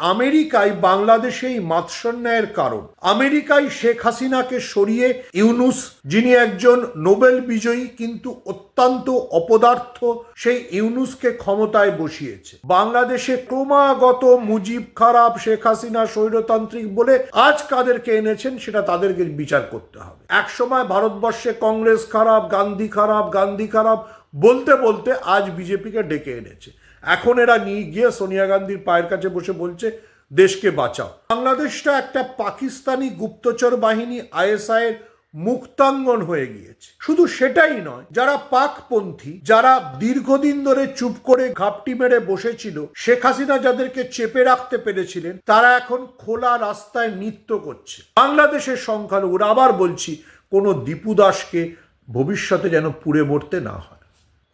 আমেরিকায় বাংলাদেশে এই মাৎসন্যায়ের কারণ। আমেরিকায় শেখ হাসিনাকে সরিয়ে ইউনুস, যিনি একজন নোবেল বিজয়ী কিন্তু অত্যন্ত অপদার্থ, সেই ইউনুসকে ক্ষমতায় বসিয়েছে। বাংলাদেশে ক্রমাগত মুজিব খারাপ, শেখ হাসিনা স্বৈরতান্ত্রিক বলে আজ কাদেরকে এনেছেন সেটা তাদেরকে বিচার করতে হবে। একসময় ভারতবর্ষে কংগ্রেস খারাপ, গান্ধী খারাপ গান্ধী খারাপ বলতে বলতে আজ বিজেপিকে ডেকে এনেছে। এখন এরা নিয়ে গিয়ে সোনিয়া গান্ধীর পায়ের কাছে বসে বলছে, দেশকে বাঁচাও। বাংলাদেশটা একটা পাকিস্তানি গুপ্তচর বাহিনী, আইএসআই এর মুক্তাঙ্গন হয়ে গিয়েছে। শুধু সেটাই নয়, যারা পাকপন্থী, যারা দীর্ঘদিন ধরে চুপ করে ঘাপটি মেরে বসেছিল, শেখ হাসিনা যাদেরকে চেপে রাখতে পেরেছিলেন, তারা এখন খোলা রাস্তায় নৃত্য করছে। বাংলাদেশের সংখ্যালঘুরা আবার বলছি, কোনো দীপু দাসকে ভবিষ্যতে যেন পুড়ে মরতে না হয়।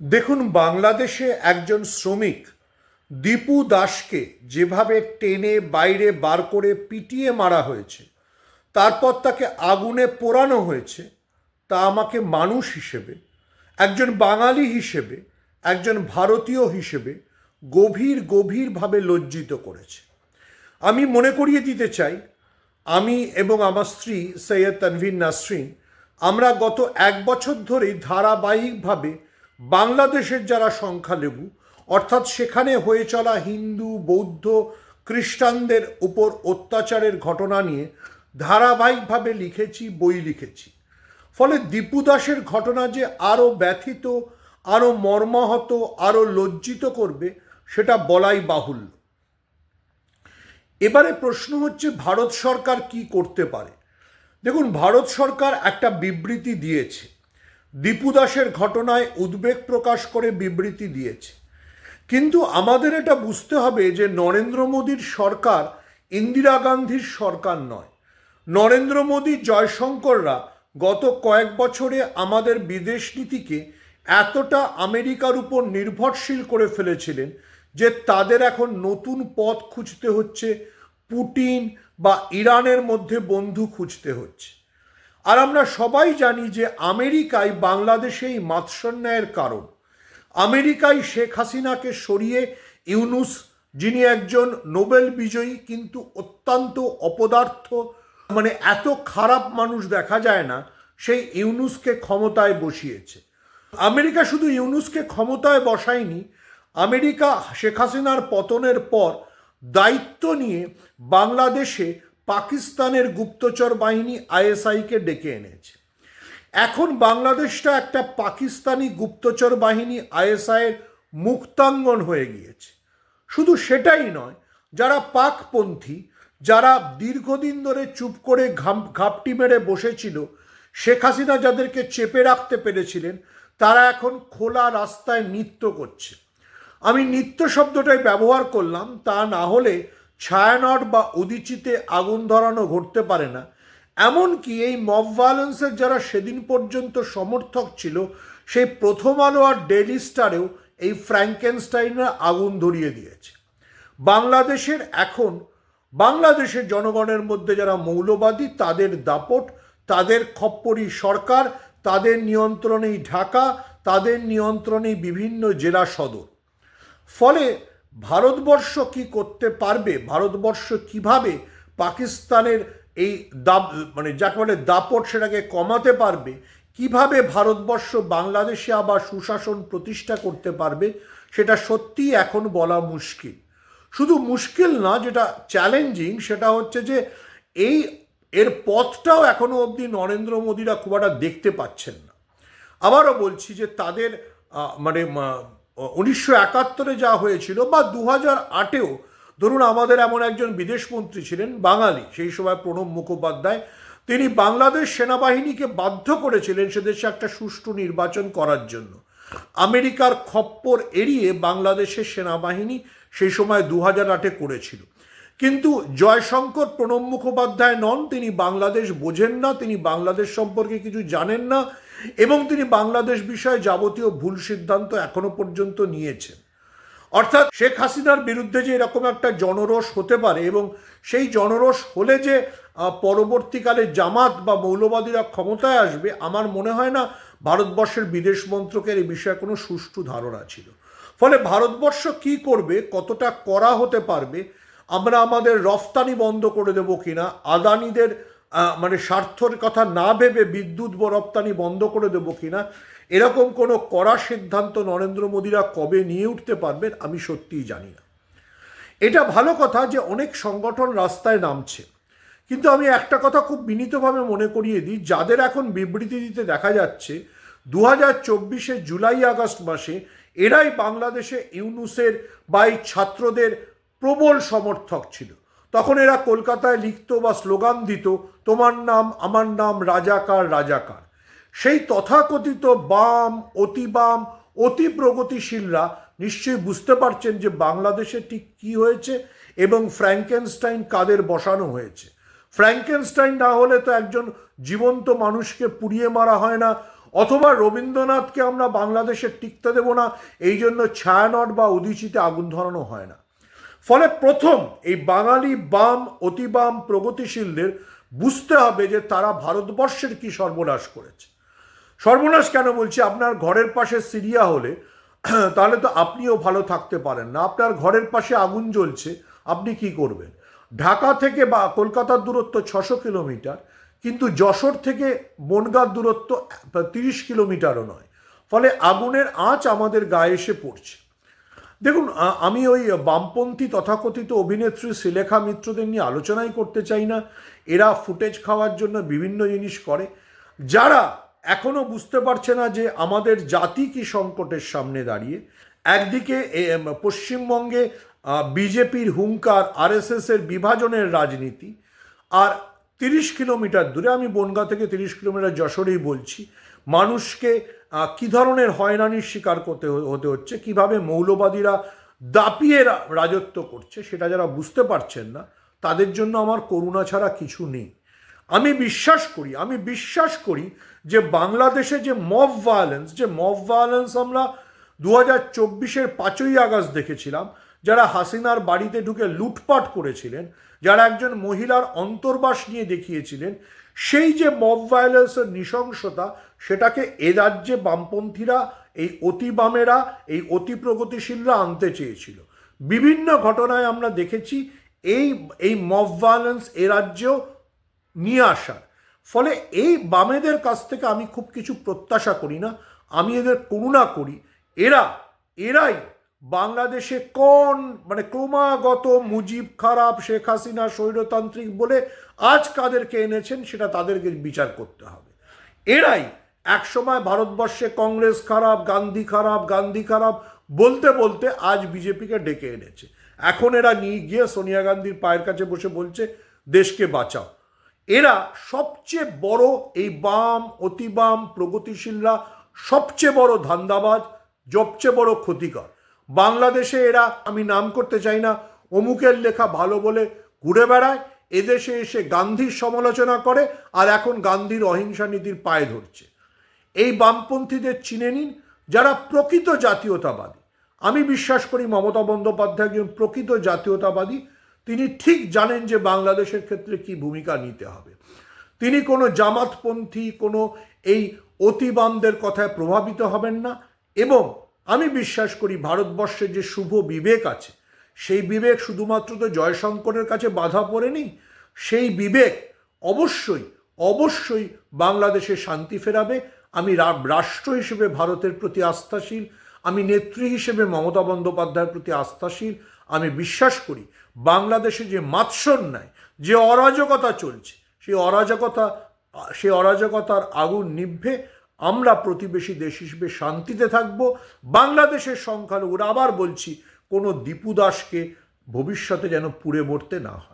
দেখুন, বাংলাদেশে একজন শ্রমিক দীপু দাসকে যেভাবে টেনে বাইরে বার করে পিটিয়ে মারা হয়েছে, তারপর তাকে আগুনে পোড়ানো হয়েছে, তা আমাকে মানুষ হিসেবে, একজন বাঙালি হিসেবে, একজন ভারতীয় হিসেবে গভীর গভীরভাবে লজ্জিত করেছে। আমি মনে করিয়ে দিতে চাই, আমি এবং আমার স্ত্রী সৈয়দ তানভীর নাসরিন, আমরা গত এক বছর ধরেই ধারাবাহিকভাবে বাংলাদেশের যারা সংখ্যালঘু, অর্থাৎ সেখানে হয়ে চলা হিন্দু, বৌদ্ধ, খ্রিস্টানদের উপর অত্যাচারের ঘটনা নিয়ে ধারাবাহিকভাবে লিখেছি, বই লিখেছি। ফলে দীপু দাসের ঘটনা যে আরও ব্যথিত, আরও মর্মাহত, আরও লজ্জিত করবে, সেটা বলাই বাহুল্য। এবারে প্রশ্ন হচ্ছে, ভারত সরকার কি করতে পারে? দেখুন, ভারত সরকার একটা বিবৃতি দিয়েছে। দীপু দাসের ঘটনায় উদ্বেগ প্রকাশ করে বিবৃতি দিয়েছে। কিন্তু আমাদের এটা বুঝতে হবে যে নরেন্দ্র মোদীর সরকার ইন্দিরা গান্ধীর সরকার নয়। নরেন্দ্র মোদী, জয়শঙ্কররা গত কয়েক বছরে আমাদের বিদেশ নীতিকে এতটা আমেরিকার উপর নির্ভরশীল করে ফেলেছিলেন যে তাদের এখন নতুন পথ খুঁজতে হচ্ছে পুটিন বা ইরানের মধ্যে বন্ধু খুঁজতে হচ্ছে। আর আমরা সবাই জানি যে আমেরিকায় বাংলাদেশে এই মাৎসন্যায়ের কারণ। আমেরিকায় শেখ হাসিনাকে সরিয়ে ইউনুস, যিনি একজন নোবেল বিজয়ী কিন্তু অত্যন্ত অপদার্থ মানে এত খারাপ মানুষ দেখা যায় না, সেই ইউনুসকে ক্ষমতায় বসিয়েছে। আমেরিকা শুধু ইউনুসকে ক্ষমতায় বসায়নি, আমেরিকা শেখ হাসিনার পতনের পর দায়িত্ব নিয়ে বাংলাদেশে পাকিস্তানের গুপ্তচর বাহিনী আইএসআইকে ডেকে এনেছে। এখন বাংলাদেশটা একটা পাকিস্তানি গুপ্তচর বাহিনী আইএসআইয়ের মুক্তাঙ্গন হয়ে গিয়েছে। শুধু সেটাই নয়, যারা পাকপন্থী, যারা দীর্ঘদিন ধরে চুপ করে ঘাম, ঘাপটি মেরে বসেছিল, শেখ হাসিনা যাদেরকে চেপে রাখতে পেরেছিলেন, তারা এখন খোলা রাস্তায় নৃত্য করছে। আমি নিত্য শব্দটাই ব্যবহার করলাম, তা না হলে ছায়ানট বা উদিচিতে আগুন ধরানো ঘটতে পারে না। এমনকি এই মব ভায়োলেন্সের যারা সেদিন পর্যন্ত সমর্থক ছিল, সেই প্রথম আলো আর ডেলি স্টারেও এই ফ্র্যাঙ্কেনস্টাইনরা আগুন ধরিয়ে দিয়েছে। বাংলাদেশের এখন, বাংলাদেশের জনগণের মধ্যে যারা মৌলবাদী, তাদের দাপট, তাদের খপ্পরি সরকার, তাদের নিয়ন্ত্রণেই ঢাকা, তাদের নিয়ন্ত্রণেই বিভিন্ন জেলা সদর। ফলে ভারতবর্ষ কি করতে পারবে? ভারতবর্ষ কীভাবে পাকিস্তানের এই দাব মানে যাকে বলে দাপট সেটাকে কমাতে পারবে? কীভাবে ভারতবর্ষ বাংলাদেশে আবার সুশাসন প্রতিষ্ঠা করতে পারবে? সেটা সত্যিই এখন বলা মুশকিল। শুধু মুশকিল না, যেটা চ্যালেঞ্জিং সেটা হচ্ছে যে এই, এর পথটাও এখনও অবধি নরেন্দ্র মোদীরা খুব একটা দেখতে পাচ্ছেন না। আবারও বলছি যে তাদের মানে উনিশশো একাত্তরে যা হয়েছিল বা দু হাজার আটেও, ধরুন আমাদের এমন একজন বিদেশমন্ত্রী ছিলেন, বাঙালি, সেই সময় প্রণব মুখোপাধ্যায়, তিনি বাংলাদেশ সেনাবাহিনীকে বাধ্য করেছিলেন সে দেশে একটা সুষ্ঠু নির্বাচন করার জন্য। আমেরিকার খপ্পর এড়িয়ে বাংলাদেশের সেনাবাহিনী সেই সময় দু হাজার আটে করেছিল। কিন্তু জয়শঙ্কর প্রণব মুখোপাধ্যায় নন, তিনি বাংলাদেশ বোঝেন না, তিনি বাংলাদেশ সম্পর্কে কিছু জানেন না এবং তিনি বাংলাদেশ বিষয়ে যাবতীয় ভুল সিদ্ধান্ত এখনও পর্যন্ত নিয়েছেন। অর্থাৎ শেখ হাসিনার বিরুদ্ধে যে এরকম একটা জনরোষ হতে পারে এবং সেই জনরোষ হলে যে পরবর্তীকালে জামাত বা মৌলবাদীরা ক্ষমতায় আসবে, আমার মনে হয় না ভারতবর্ষের বিদেশ মন্ত্রকের এই বিষয়ে কোনো সুষ্ঠু ধারণা ছিল। ফলে ভারতবর্ষ কি করবে, কতটা করা হতে পারবে, আমরা আমাদের রফতানি বন্ধ করে দেব কিনা, আদানিদের মানে স্বার্থের কথা না ভেবে বিদ্যুৎ ব- রপ্তানি বন্ধ করে দেব কিনা, এরকম কোনো কড়া সিদ্ধান্ত নরেন্দ্র মোদীরা কবে নিয়ে উঠতে পারবেন আমি সত্যিই জানি না। এটা ভালো কথা যে অনেক সংগঠন রাস্তায় নামছে, কিন্তু আমি একটা কথা খুব বিনীতভাবে মনে করিয়ে দিই, যাদের এখন বিবৃতি দিতে দেখা যাচ্ছে দু হাজার চব্বিশে জুলাই আগস্ট মাসে এরাই বাংলাদেশে ইউনুসের বা এই ছাত্রদের প্রবল সমর্থক ছিল। তখন এরা কলকাতায় লিখত বা স্লোগান দিত, তোমার নাম, আমার নাম রাজাকার রাজাকার। সেই তথাকথিত বাম অতি বাম অতি প্রগতিশীলরা নিশ্চয়ই বুঝতে পারছেন যে বাংলাদেশে ঠিক কি হয়েছে এবং ফ্র্যাঙ্কেনস্টাইন কাদের বসানো হয়েছে। ফ্র্যাঙ্কেনস্টাইন না হলে তো একজন জীবন্ত মানুষকে পুড়িয়ে মারা হয় না, অথবা রবীন্দ্রনাথকে আমরা বাংলাদেশে টিকতে দেব না এই জন্য ছায়ানট বা উদিচিতে আগুন ধরানো হয় না। ফলে প্রথম এই বাঙালি বাম অতি বাম প্রগতিশীলদের বুঝতে হবে যে তারা ভারতবর্ষের কি সর্বনাশ করেছে। সর্বনাশ কেন বলছি? আপনার ঘরের পাশে সিরিয়া হলে, তাহলে তো আপনিও ভালো থাকতে পারেন না। আপনার ঘরের পাশে আগুন জ্বলছে, আপনি কি করবেন? ঢাকা থেকে বা কলকাতার দূরত্ব ছশো কিলোমিটার, কিন্তু যশোর থেকে বনগাঁর দূরত্ব তিরিশ কিলোমিটারও নয়। ফলে আগুনের আঁচ আমাদের গায়ে এসে পড়ছে। দেখুন আমি ওই বামপন্থী তথাকথিত অভিনেত্রী শ্রীলেখা মিত্রদের নিয়ে আলোচনাই করতে চাই না। এরা ফুটেজ খাওয়ার জন্য বিভিন্ন জিনিস করে। যারা এখনও বুঝতে পারছে না যে আমাদের জাতি কি সংকটের সামনে দাঁড়িয়ে, একদিকে পশ্চিমবঙ্গে বিজেপির হুঙ্কার আরএসএস এর বিভাজনের রাজনীতি, আর তিরিশ কিলোমিটার দূরে, আমি বনগাঁ থেকে তিরিশ কিলোমিটার যশোরেই বলছি মানুষকে কি ধরনের হয়রানির শিকার করতে হতে হচ্ছে, কীভাবে মৌলবাদীরা দাপিয়ে রাজত্ব করছে সেটা যারা বুঝতে পারছেন না, তাদের জন্য আমার করুণা ছাড়া কিছু নেই। আমি বিশ্বাস করি, আমি বিশ্বাস করি যে বাংলাদেশে যে মব ভায়োলেন্স যে মব ভায়োলেন্স আমরা দু হাজার চব্বিশের পাঁচই আগস্ট দেখেছিলাম যারা হাসিনার বাড়িতে ঢুকে লুটপাট করেছিলেন, যারা একজন মহিলার অন্তর্বাস নিয়ে দেখিয়েছিলেন, সেই যে মব ভায়োলেন্সের নৃশংসতা, সেটাকে এ রাজ্যে বামপন্থীরা, এই অতি বামেরা, এই অতি প্রগতিশীলরা আনতে চেয়েছিল। বিভিন্ন ঘটনায় আমরা দেখেছি এই এই মব ভায়োলেন্স এ রাজ্যেও নিয়ে আসার। ফলে এই বামেদের কাছ থেকে আমি খুব কিছু প্রত্যাশা করি না, আমি এদের করুণা করি। এরা, এরাই বাংলাদেশে কোন মানে ক্রমাগত মুজিব খারাপ, শেখ হাসিনা স্বৈরতান্ত্রিক বলে আজ কাদেরকে এনেছেন, সেটা তাদেরকে বিচার করতে হবে। এরাই একসময় ভারতবর্ষে কংগ্রেস খারাপ, গান্ধী খারাপ গান্ধী খারাপ বলতে বলতে আজ বিজেপিকে ডেকে এনেছে। এখন এরা নিয়ে গিয়ে সোনিয়া গান্ধীর পায়ের কাছে বসে বলছে, দেশকে বাঁচাও। এরা সবচেয়ে বড় এই বাম অতিবাম প্রগতিশীলরা সবচেয়ে বড় ধান্দাবাজ, সবচেয়ে বড় ক্ষতিকর। বাংলাদেশে এরা, আমি নাম করতে চাই না, অমুকের লেখা ভালো বলে ঘুরে বেড়ায়, এদেশে এসে গান্ধীর সমালোচনা করে, আর এখন গান্ধীর অহিংসা নীতির পায়ে ধরছে। এই বামপন্থীদের চিনে নিন, যারা প্রকৃত জাতীয়তাবাদী। আমি বিশ্বাস করি মমতা বন্দ্যোপাধ্যায় একজন প্রকৃত জাতীয়তাবাদী। তিনি ঠিক জানেন যে বাংলাদেশের ক্ষেত্রে কি ভূমিকা নিতে হবে। তিনি কোনো জামাতপন্থী, কোনো এই অতিবামদের কথায় প্রভাবিত হবেন না, এবং আমি বিশ্বাস করি ভারতবর্ষের যে শুভ বিবেক আছে, সেই বিবেক শুধুমাত্র তো জয়শঙ্করের কাছে বাধা পড়েনি, সেই বিবেক অবশ্যই অবশ্যই বাংলাদেশে শান্তি ফেরাবে। আমি রাষ্ট্র হিসেবে ভারতের প্রতি আস্থাশীল, আমি নেত্রী হিসেবে মমতা বন্দ্যোপাধ্যায়ের প্রতি আস্থাশীল। আমি বিশ্বাস করি বাংলাদেশে যে মাৎসন্যায়, যে অরাজকতা চলছে, সেই অরাজকতা, সেই অরাজকতার আগুন নিভে আমরা প্রতিবেশী দেশ হিসেবে শান্তিতে থাকব। বাংলাদেশের সংখ্যালঘুরা আবার বলছি, কোনো দীপু দাসকে ভবিষ্যতে যেন পুড়ে মরতে না হয়।